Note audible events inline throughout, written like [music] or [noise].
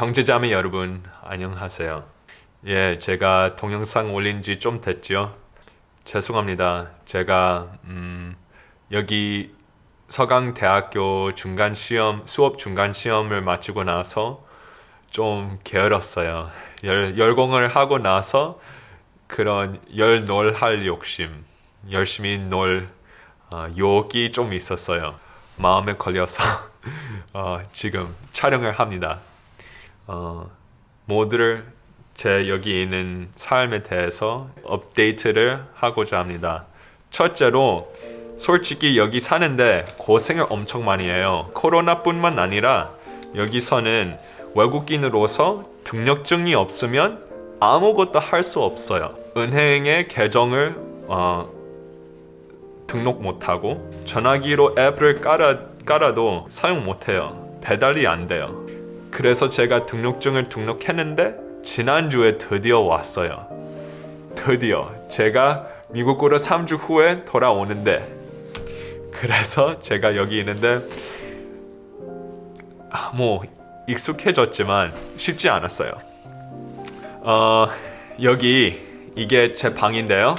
경제자매 여러분 안녕하세요. 예, 제가 동영상 올린 지 좀 됐죠. 죄송합니다. 제가 음, 여기 서강대학교 중간 시험 수업 중간 시험을 마치고 나서 좀 게을렀어요. 열, 열공을 하고 나서 그런 열놀할 욕심, 열심히 놀 어, 욕이 좀 있었어요. 마음에 걸려서 [laughs] 어, 지금 촬영을 합니다. 어, 모두를 제 여기 있는 삶에 대해서 업데이트를 하고자 합니다. 첫째로 솔직히 여기 사는데 고생을 엄청 많이 해요. 코로나뿐만 아니라 여기서는 외국인으로서 등록증이 없으면 아무것도 할 수 없어요. 은행에 계정을 어, 등록 못하고 전화기로 앱을 깔아, 깔아도 사용 못해요. 배달이 안 돼요. 그래서 제가 등록증을 등록했는데 지난주에 드디어 왔어요. 드디어 제가 미국으로 3주 후에 돌아오는데 그래서 제가 여기 있는데 아, 뭐 익숙해졌지만 쉽지 않았어요. 어, 여기 이게 제 방인데요.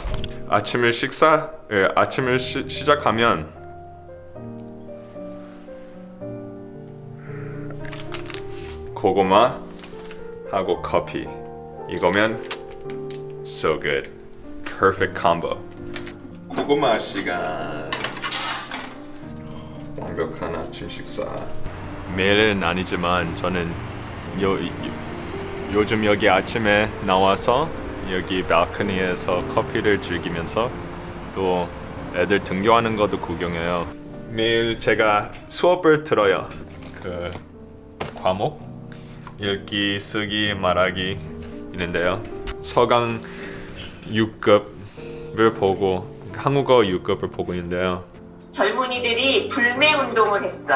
아침을 식사 예, 아침을 시, 시작하면 고구마 하고 커피. 이거면 so good. Perfect combo. 고구마 시간. 완벽한 아침 식사. 매일은 아니지만 저는 요, 요 요즘 여기 아침에 나와서 여기 발코니에서 커피를 즐기면서 또 애들 등교하는 것도 구경해요. 매일 제가 수업을 들어요. 그 과목 읽기, 쓰기, 말하기 있는데요. 서강 6급을 보고 한국어 6급을 보고 있는데요. 젊은이들이 불매 운동을 했어.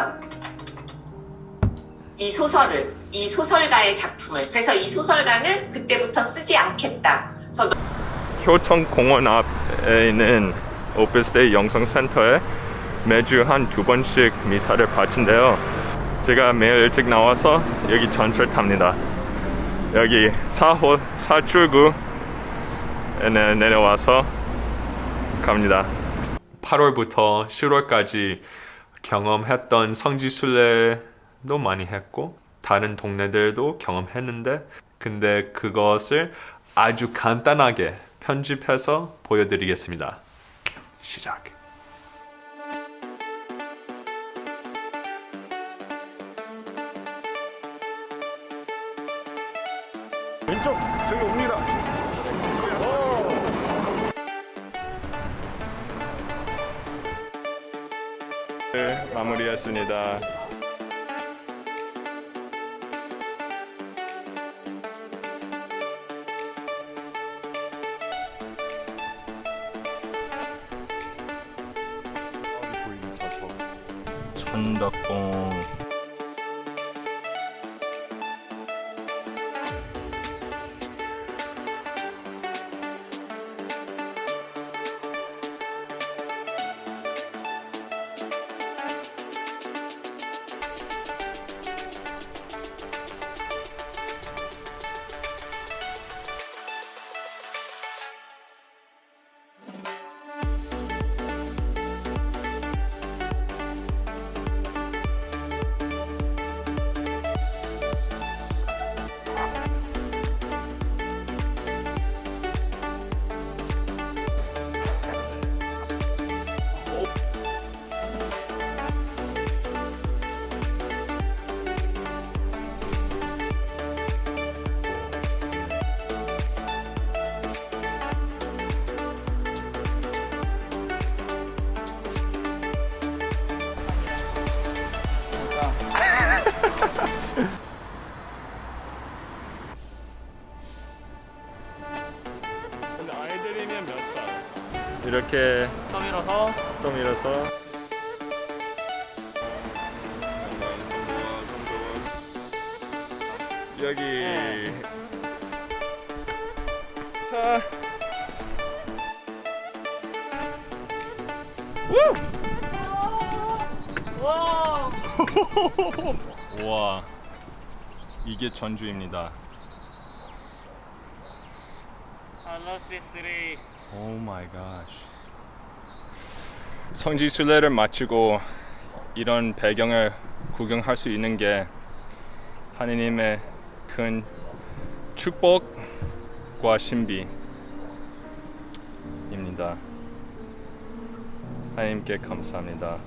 이 소설을, 이 소설가의 작품을. 그래서 이 소설가는 그때부터 쓰지 않겠다. 저 효청 공원 앞에 있는 오피스데이 영상센터에 매주 한 두 번씩 미사를 바친데요. 제가 매일 일찍 나와서 여기 전철 탑니다. 여기 4호 4출구에 내려와서 갑니다. 8월부터 10월까지 경험했던 성지 순례도 많이 했고 다른 동네들도 경험했는데 근데 그것을 아주 간단하게 편집해서 보여드리겠습니다. 시작. 왼쪽 저기 옵니다. 네, 마무리했습니다. 천덕공 이렇게 떠밀어서. 또 밀어서. 여기. 자. 우! 와. [laughs] 이게 전주입니다. Love. 오 마이 갓. 성지 순례를 마치고 이런 배경을 구경할 수 있는 게 하느님의 큰 축복과 신비입니다. 하나님께 감사합니다.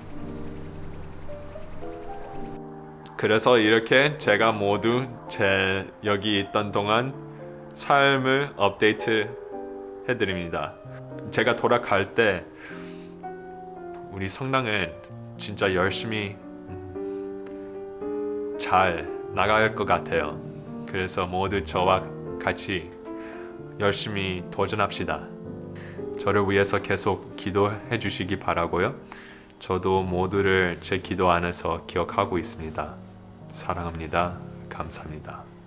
그래서 이렇게 제가 모두 제 여기 있던 동안 삶을 업데이트 해드립니다. 제가 돌아갈 때 우리 성당은 진짜 열심히 음, 잘 나갈 것 같아요. 그래서 모두 저와 같이 열심히 도전합시다. 저를 위해서 계속 기도해 주시기 바라고요. 저도 모두를 제 기도 안에서 기억하고 있습니다. 사랑합니다. 감사합니다.